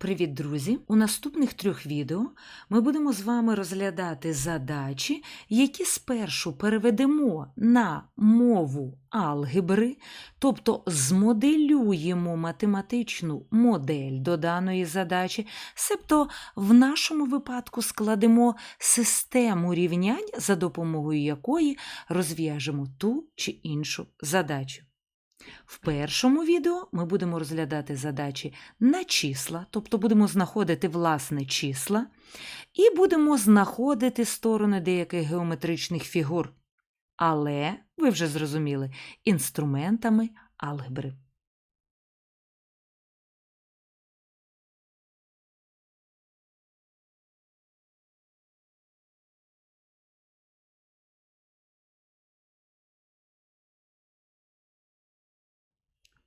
Привіт, друзі! У наступних трьох відео ми будемо з вами розглядати задачі, які спершу переведемо на мову алгебри, тобто змоделюємо математичну модель до даної задачі, себто в нашому випадку складемо систему рівнянь, за допомогою якої розв'яжемо ту чи іншу задачу. В першому відео ми будемо розглядати задачі на числа, тобто будемо знаходити власне числа, і будемо знаходити сторони деяких геометричних фігур. Але, ви вже зрозуміли, інструментами алгебри.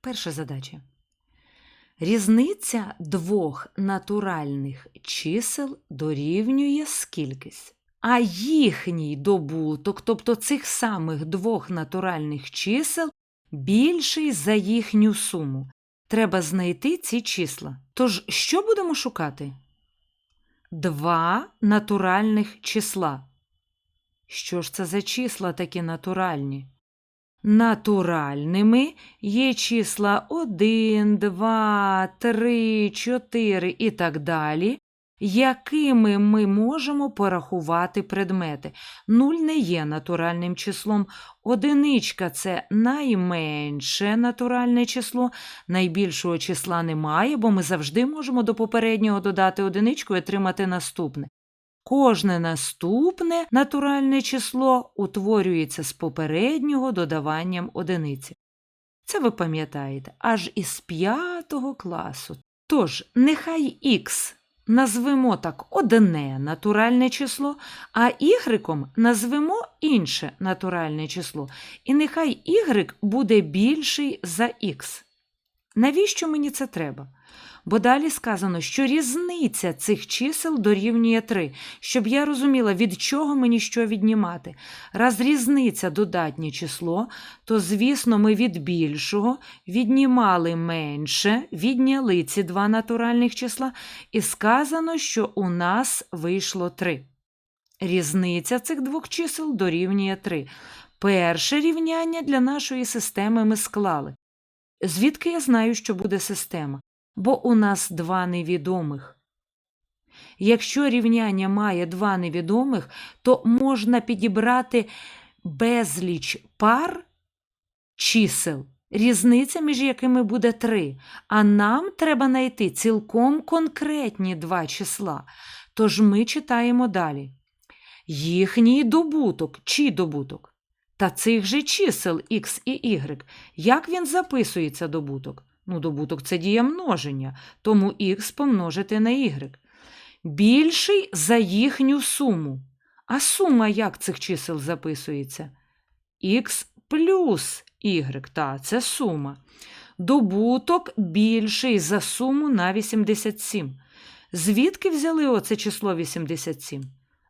Перша задача. Різниця двох натуральних чисел дорівнює скількись, а їхній добуток, тобто цих самих двох натуральних чисел, більший за їхню суму. Треба знайти ці числа. Тож, що будемо шукати? Два натуральних числа. Що ж це за числа такі натуральні? Натуральними є числа 1, 2, 3, 4 і так далі, якими ми можемо порахувати предмети. Нуль не є натуральним числом. Одиничка це найменше натуральне число, найбільшого числа немає, бо ми завжди можемо до попереднього додати одиничку і отримати наступне. Кожне наступне натуральне число утворюється з попереднього додаванням одиниці. Це ви пам'ятаєте аж із п'ятого класу. Тож, нехай х назвемо так одне натуральне число, а y назвемо інше натуральне число. І нехай y буде більший за х. Навіщо мені це треба? Бо далі сказано, що різниця цих чисел дорівнює 3, щоб я розуміла, від чого мені що віднімати. Раз різниця додатнє число, то, звісно, ми від більшого віднімали менше, відняли ці два натуральних числа, і сказано, що у нас вийшло 3. Різниця цих двох чисел дорівнює 3. Перше рівняння для нашої системи ми склали. Звідки я знаю, що буде система? Бо у нас два невідомих. Якщо рівняння має два невідомих, то можна підібрати безліч пар чисел, різниця між якими буде 3, а нам треба знайти цілком конкретні два числа. Тож ми читаємо далі. Їхній добуток, чий добуток? Та цих же чисел x і y. Як він записується добуток? Ну, добуток це дія множення, тому х помножити на y. Більший за їхню суму. А сума як цих чисел записується? х плюс y, та, це сума. Добуток більший за суму на 87. Звідки взяли оце число 87?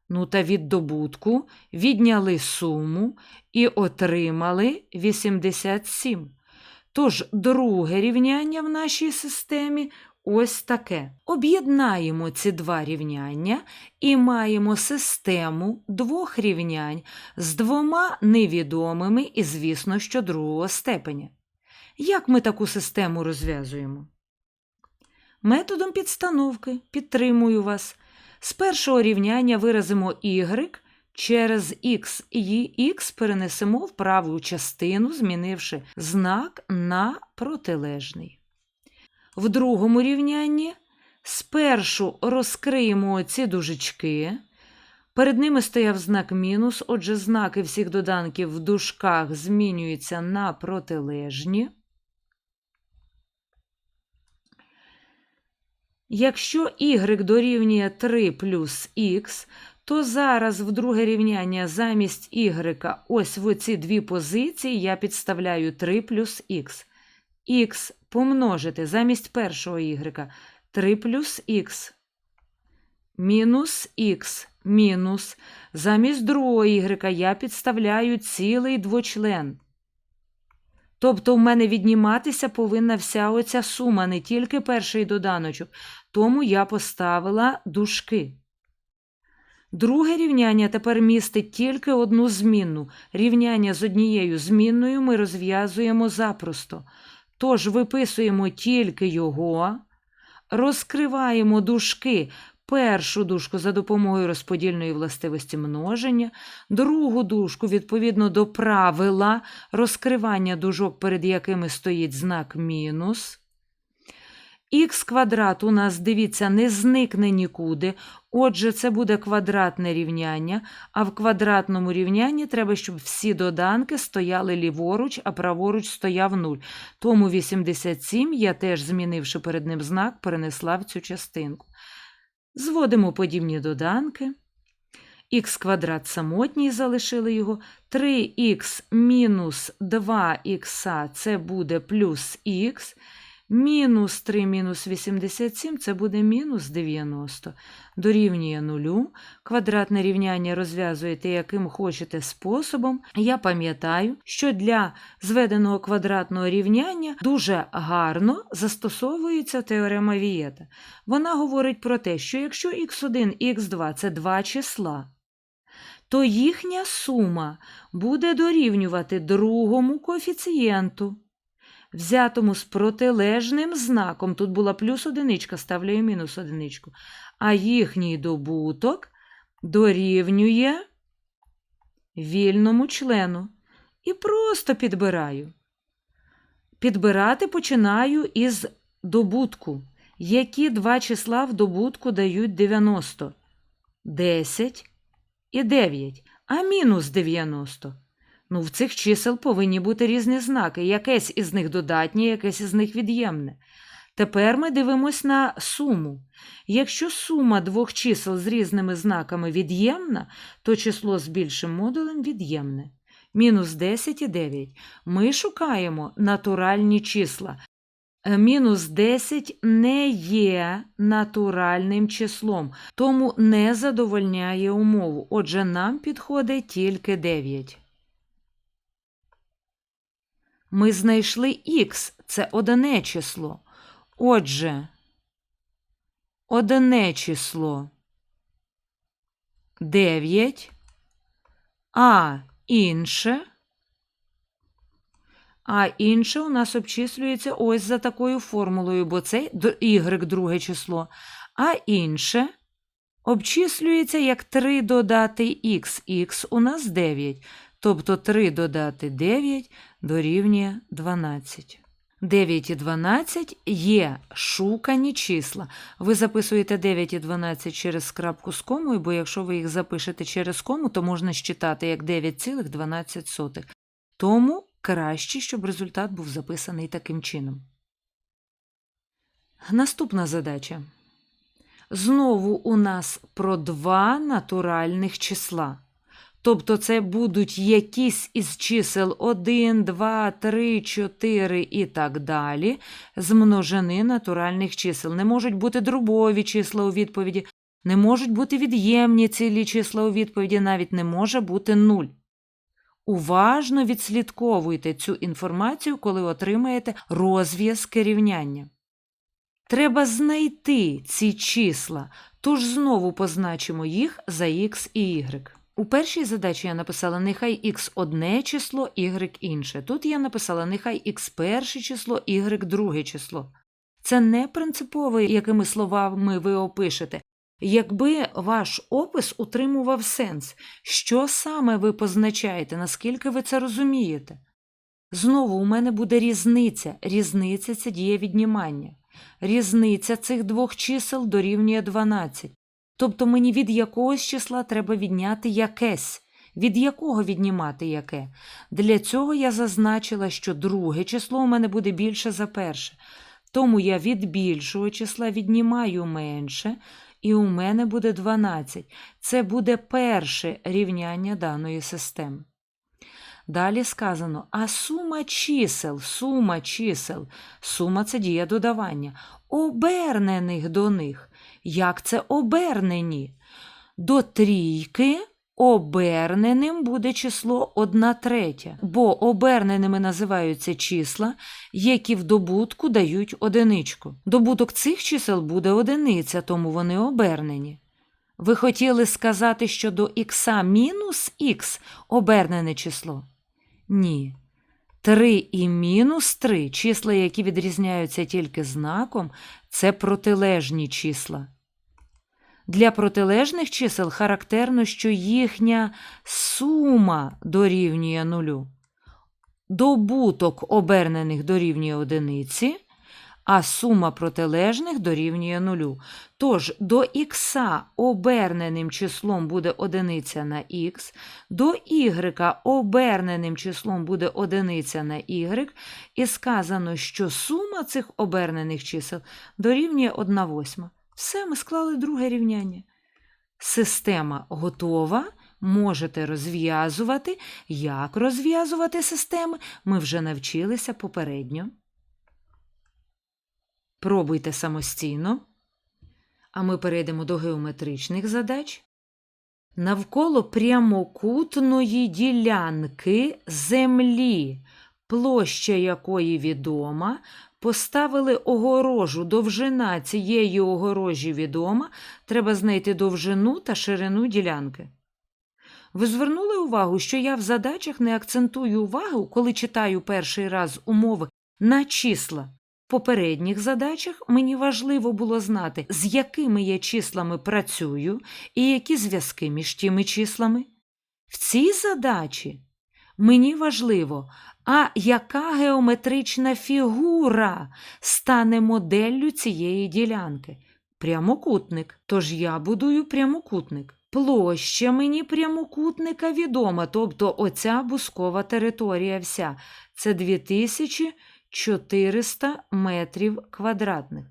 Ну, та від добутку відняли суму і отримали 87. Тож друге рівняння в нашій системі ось таке. Об'єднаємо ці два рівняння і маємо систему двох рівнянь з двома невідомими і, звісно, що другого степеня. Як ми таку систему розв'язуємо? Методом підстановки підтримую вас. З першого рівняння виразимо y через x і х перенесемо в праву частину, змінивши знак на протилежний. В другому рівнянні спершу розкриємо ці дужечки. Перед ними стояв знак мінус, отже, знаки всіх доданків в дужках змінюються на протилежні. Якщо y дорівнює 3 плюс х, то зараз в друге рівняння замість y ось в ці дві позиції я підставляю 3 плюс х. х помножити замість першого y 3 плюс х. Мінус х мінус. Замість другого y я підставляю цілий двочлен. Тобто в мене відніматися повинна вся оця сума, не тільки перший доданочок. Тому я поставила дужки. Друге рівняння тепер містить тільки одну змінну. Рівняння з однією змінною ми розв'язуємо запросто. Тож виписуємо тільки його, розкриваємо дужки. Першу дужку за допомогою розподільної властивості множення, другу дужку відповідно до правила розкривання дужок, перед якими стоїть знак мінус. Х квадрат у нас, дивіться, не зникне нікуди. Отже, це буде квадратне рівняння, а в квадратному рівнянні треба, щоб всі доданки стояли ліворуч, а праворуч стояв 0. Тому 87 я теж, змінивши перед ним знак, перенесла в цю частинку. Зводимо подібні доданки. Х квадрат самотній залишили його. 3х мінус 2х це буде плюс х. Мінус 3 мінус 87 це буде мінус 90. Дорівнює нулю. Квадратне рівняння розв'язуєте яким хочете способом. Я пам'ятаю, що для зведеного квадратного рівняння дуже гарно застосовується теорема Вієта. Вона говорить про те, що якщо х1 і х2 це два числа, то їхня сума буде дорівнювати другому коефіцієнту взятому з протилежним знаком, тут була плюс одиничка, ставляю мінус одиничку, а їхній добуток дорівнює вільному члену. І просто підбираю. Підбирати починаю із добутку. Які два числа в добутку дають 90? 10 і 9, а мінус 90. Ну, в цих чисел повинні бути різні знаки. Якесь із них додатнє, якесь із них від'ємне. Тепер ми дивимось на суму. Якщо сума двох чисел з різними знаками від'ємна, то число з більшим модулем від'ємне. Мінус 10 і 9. Ми шукаємо натуральні числа. Е, Мінус 10 не є натуральним числом, тому не задовольняє умову. Отже, нам підходить тільки 9. Ми знайшли х це одне число. Отже, одне число 9, а інше. А інше у нас обчислюється ось за такою формулою, бо це y друге число. А інше обчислюється як 3 додати х. Х у нас 9. Тобто 3 додати 9 дорівнює 12. 9 і 12 є шукані числа. Ви записуєте 9 і 12 через крапку з комою, бо якщо ви їх запишете через кому, то можна считати як 9,12. Тому краще, щоб результат був записаний таким чином. Наступна задача. Знову у нас про два натуральних числа. Тобто це будуть якісь із чисел 1, 2, 3, 4 і так далі з множини натуральних чисел. Не можуть бути дробові числа у відповіді, не можуть бути від'ємні цілі числа у відповіді, навіть не може бути нуль. Уважно відслідковуйте цю інформацію, коли отримаєте розв'язки рівняння. Треба знайти ці числа, тож знову позначимо їх за х і y. У першій задачі я написала нехай х одне число, y інше. Тут я написала нехай х перше число, y друге число. Це не принципово, якими словами ви опишете. Якби ваш опис утримував сенс, що саме ви позначаєте, наскільки ви це розумієте? Знову у мене буде різниця. Різниця це діє віднімання. Різниця цих двох чисел дорівнює 12. Тобто мені від якогось числа треба відняти якесь. Від якого віднімати яке? Для цього я зазначила, що друге число у мене буде більше за перше. Тому я від більшого числа віднімаю менше, і у мене буде 12. Це буде перше рівняння даної системи. Далі сказано, а сума чисел, сума чисел, сума це дія додавання, обернених до них. Як це обернені? До трійки оберненим буде число 1 третя, бо оберненими називаються числа, які в добутку дають одиничку. Добуток цих чисел буде одиниця, тому вони обернені. Ви хотіли сказати, що до х мінус х обернене число? Ні. 3 і мінус 3, числа, які відрізняються тільки знаком, це протилежні числа. Для протилежних чисел характерно, що їхня сума дорівнює нулю. Добуток обернених дорівнює одиниці, а сума протилежних дорівнює нулю. Тож до х оберненим числом буде одиниця на х, до y оберненим числом буде одиниця на y, і сказано, що сума цих обернених чисел дорівнює 1 восьма. Все, ми склали друге рівняння. Система готова. Можете розв'язувати. Як розв'язувати системи, ми вже навчилися попередньо. Пробуйте самостійно. А ми перейдемо до геометричних задач. Навколо прямокутної ділянки землі, площа якої відома, поставили огорожу. Довжина цієї огорожі відома. Треба знайти довжину та ширину ділянки. Ви звернули увагу, що я в задачах не акцентую увагу, коли читаю перший раз умови на числа. В попередніх задачах мені важливо було знати, з якими я числами працюю і які зв'язки між тими числами. В цій задачі мені важливо, а яка геометрична фігура стане моделлю цієї ділянки? Прямокутник. Тож я будую прямокутник. Площа мені прямокутника відома, тобто оця бускова територія вся. Це 2400 метрів квадратних.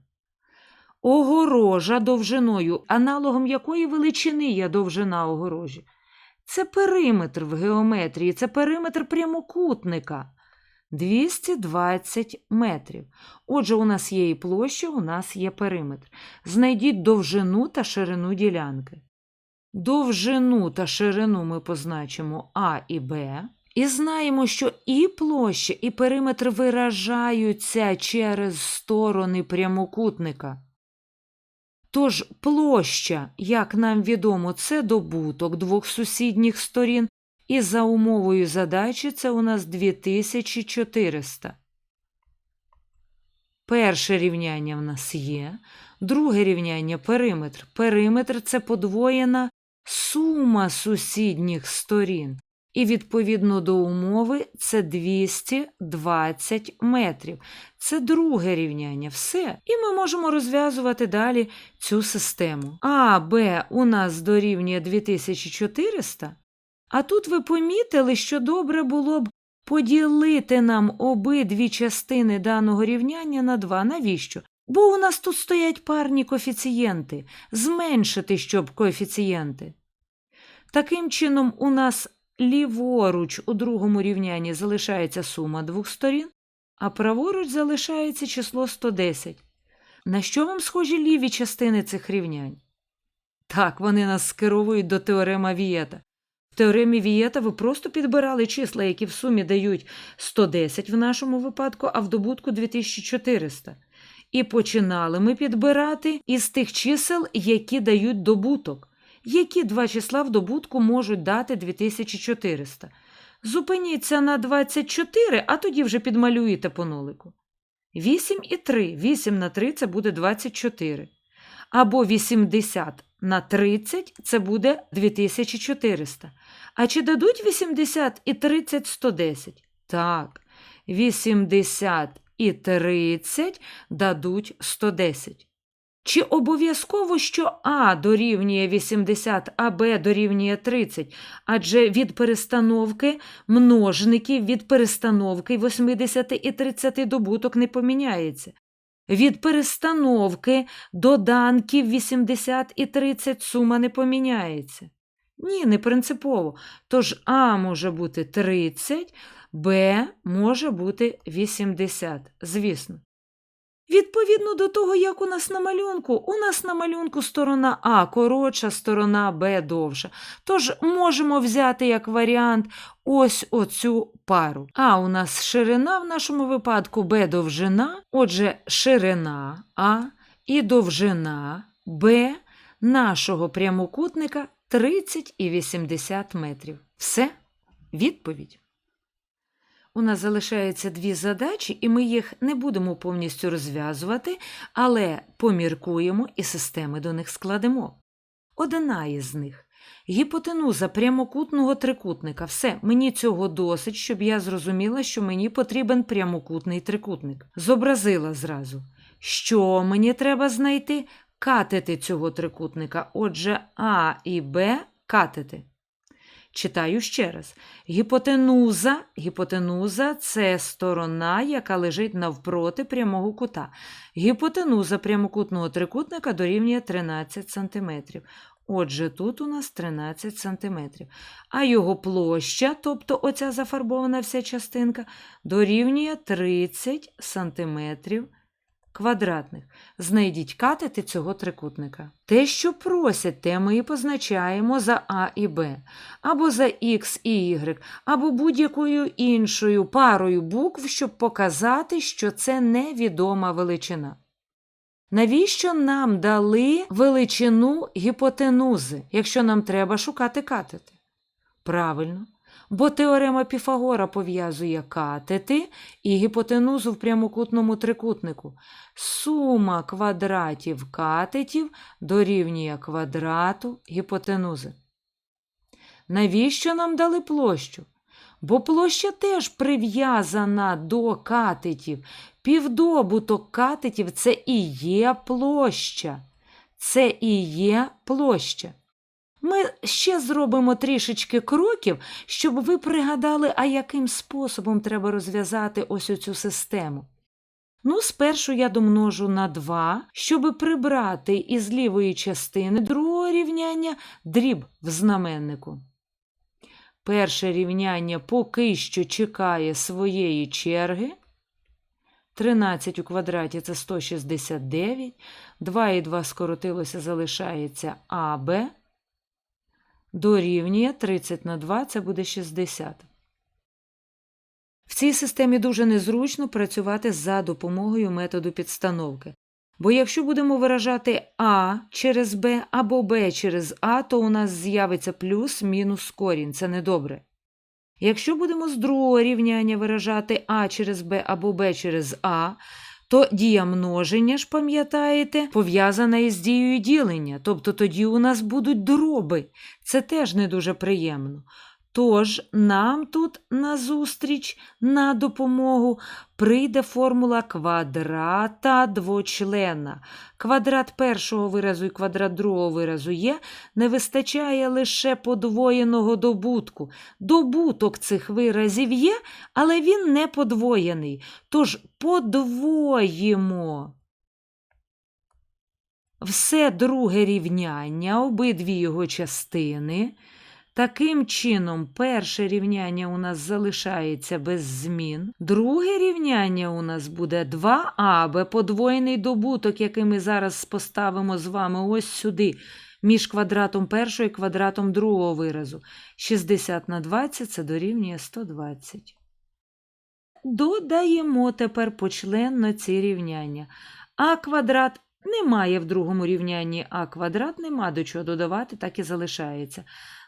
Огорожа довжиною, аналогом якої величини є довжина огорожі. Це периметр в геометрії, це периметр прямокутника. 220 метрів. Отже, у нас є і площа, у нас є периметр. Знайдіть довжину та ширину ділянки. Довжину та ширину ми позначимо А і Б. І знаємо, що і площа, і периметр виражаються через сторони прямокутника. Тож площа, як нам відомо, це добуток двох сусідніх сторін, і за умовою задачі це у нас 2400. Перше рівняння в нас є. Друге рівняння периметр. Периметр це подвоєна сума сусідніх сторін. І відповідно до умови це 220 метрів. Це друге рівняння. Все. І ми можемо розв'язувати далі цю систему. А, Б у нас дорівнює 2400. А тут ви помітили, що добре було б поділити нам обидві частини даного рівняння на 2. Навіщо? Бо у нас тут стоять парні коефіцієнти. Зменшити, щоб коефіцієнти. Таким чином, у нас ліворуч у другому рівнянні залишається сума двох сторін, а праворуч залишається число 110. На що вам схожі ліві частини цих рівнянь? Так, вони нас скеровують до теорема Вієта. В теоремі Вієта ви просто підбирали числа, які в сумі дають 110 в нашому випадку, а в добутку 2400. І починали ми підбирати із тих чисел, які дають добуток. Які два числа в добутку можуть дати 2400? Зупиніться на 24, а тоді вже підмалюєте по нолику. 8 і 3. 8 на 3 це буде 24. Або 80 на 30 це буде 2400. А чи дадуть 80 і 30 110? Так, 80 і 30 дадуть 110. Чи обов'язково, що А дорівнює 80, а Б дорівнює 30? Адже від перестановки множників від перестановки 80 і 30 добуток не поміняється. Від перестановки доданків 80 і 30 сума не поміняється. Ні, не принципово. Тож А може бути 30, Б може бути 80, звісно. Відповідно до того, як у нас на малюнку, у нас на малюнку сторона А коротша, сторона Б довша. Тож можемо взяти як варіант ось оцю пару. А у нас ширина в нашому випадку Б довжина, отже, ширина А і довжина Б нашого прямокутника 30 і 80 метрів. Все, відповідь. У нас залишається дві задачі, і ми їх не будемо повністю розв'язувати, але поміркуємо і системи до них складемо. Одна із них гіпотенуза прямокутного трикутника. Все, мені цього досить, щоб я зрозуміла, що мені потрібен прямокутний трикутник. Зобразила зразу. Що мені треба знайти? Катети цього трикутника. Отже, А і Б катети. Читаю ще раз. Гіпотенуза, гіпотенуза це сторона, яка лежить навпроти прямого кута. Гіпотенуза прямокутного трикутника дорівнює 13 см. Отже, тут у нас 13 см. А його площа, тобто оця зафарбована вся частинка, дорівнює 30 см квадратних. Знайдіть катети цього трикутника. Те, що просять, те ми позначаємо за А і Б, або за Х і Y, або будь-якою іншою парою букв, щоб показати, що це невідома величина. Навіщо нам дали величину гіпотенузи, якщо нам треба шукати катети? Правильно, бо теорема Піфагора пов'язує катети і гіпотенузу в прямокутному трикутнику. Сума квадратів катетів дорівнює квадрату гіпотенузи. Навіщо нам дали площу? Бо площа теж прив'язана до катетів. Півдобуток катетів це і є площа. Це і є площа. Ми ще зробимо трішечки кроків, щоб ви пригадали, а яким способом треба розв'язати ось оцю систему. Ну, спершу я домножу на 2, щоб прибрати із лівої частини другого рівняння дріб в знаменнику. Перше рівняння поки що чекає своєї черги. 13 у квадраті це 169, 2 і 2 скоротилося, залишається АБ. Дорівнює 30 на 2, це буде 60. В цій системі дуже незручно працювати за допомогою методу підстановки. Бо якщо будемо виражати А через Б або Б через А, то у нас з'явиться плюс-мінус корінь. Це недобре. Якщо будемо з другого рівняння виражати А через Б або Б через А, то дія множення ж, пам'ятаєте, пов'язана із дією ділення, тобто тоді у нас будуть дроби. Це теж не дуже приємно. Тож нам тут назустріч на допомогу прийде формула квадрата двочлена. Квадрат першого виразу і квадрат другого виразу є, не вистачає лише подвоєного добутку. Добуток цих виразів є, але він не подвоєний. Тож подвоїмо. Все друге рівняння, обидві його частини. Таким чином, перше рівняння у нас залишається без змін. Друге рівняння у нас буде 2аб, подвоєний добуток, який ми зараз поставимо з вами ось сюди, між квадратом першого і квадратом другого виразу. 60 на 20 це дорівнює 120. Додаємо тепер почленно ці рівняння. А квадрат немає в другому рівнянні а квадрат, нема до чого додавати, так і залишається.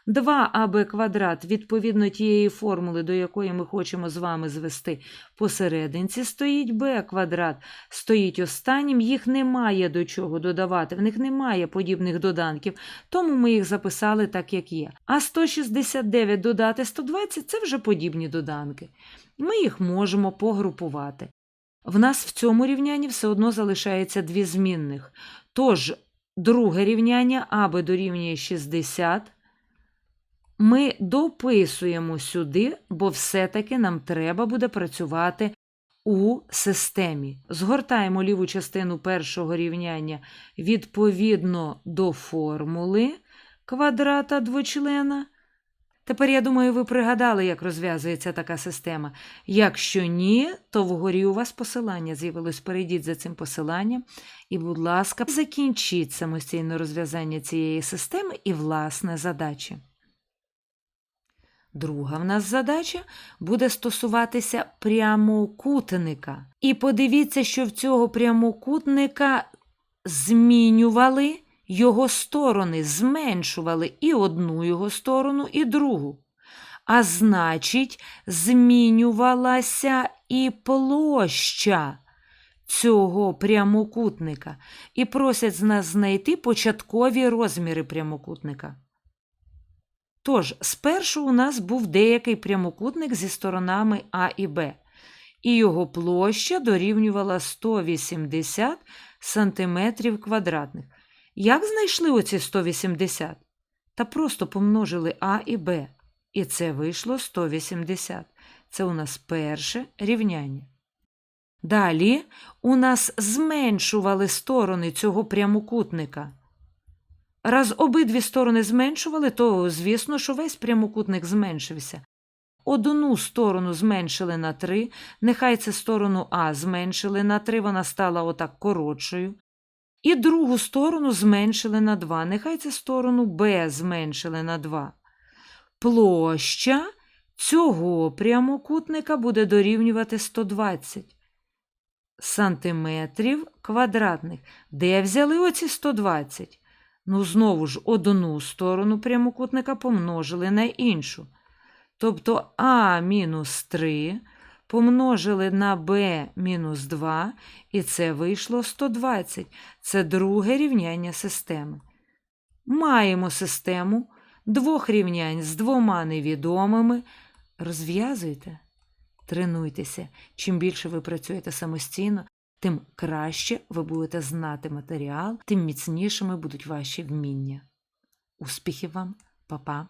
2аб квадрат, відповідно тієї формули, до якої ми хочемо з вами звести посерединці, стоїть b квадрат, стоїть останнім, їх немає до чого додавати, в них немає подібних доданків, тому ми їх записали так, як є. А 169 додати 120 це вже подібні доданки. Ми їх можемо погрупувати. В нас в цьому рівнянні все одно залишається дві змінних. Тож, друге рівняння АБ дорівнює 60. Ми дописуємо сюди, бо все-таки нам треба буде працювати у системі. Згортаємо ліву частину першого рівняння відповідно до формули квадрата двочлена. Тепер, я думаю, ви пригадали, як розв'язується така система. Якщо ні, то вгорі у вас посилання з'явилось. Перейдіть за цим посиланням і, будь ласка, закінчіть самостійне розв'язання цієї системи і власне задачі. Друга в нас задача буде стосуватися прямокутника. І подивіться, що в цього прямокутника змінювали його сторони, зменшували і одну його сторону, і другу. А значить, змінювалася і площа цього прямокутника. І просять з нас знайти початкові розміри прямокутника. Тож, спершу у нас був деякий прямокутник зі сторонами А і Б, і його площа дорівнювала 180 сантиметрів квадратних. Як знайшли оці 180? Та просто помножили А і Б. І це вийшло 180. Це у нас перше рівняння. Далі у нас зменшували сторони цього прямокутника. Раз обидві сторони зменшували, то звісно, що весь прямокутник зменшився. Одну сторону зменшили на 3, нехай це сторону А зменшили на 3, вона стала отак коротшою. І другу сторону зменшили на 2, нехай це сторону Б зменшили на 2. Площа цього прямокутника буде дорівнювати 120 сантиметрів квадратних. Де взяли оці 120? Ну, знову ж, одну сторону прямокутника помножили на іншу. Тобто А мінус 3 помножили на Б мінус 2, і це вийшло 120. Це друге рівняння системи. Маємо систему двох рівнянь з двома невідомими. Розв'язуйте, тренуйтеся. Чим більше ви працюєте самостійно, тим краще ви будете знати матеріал, тим міцнішими будуть ваші вміння. Успіхів вам, Па-па!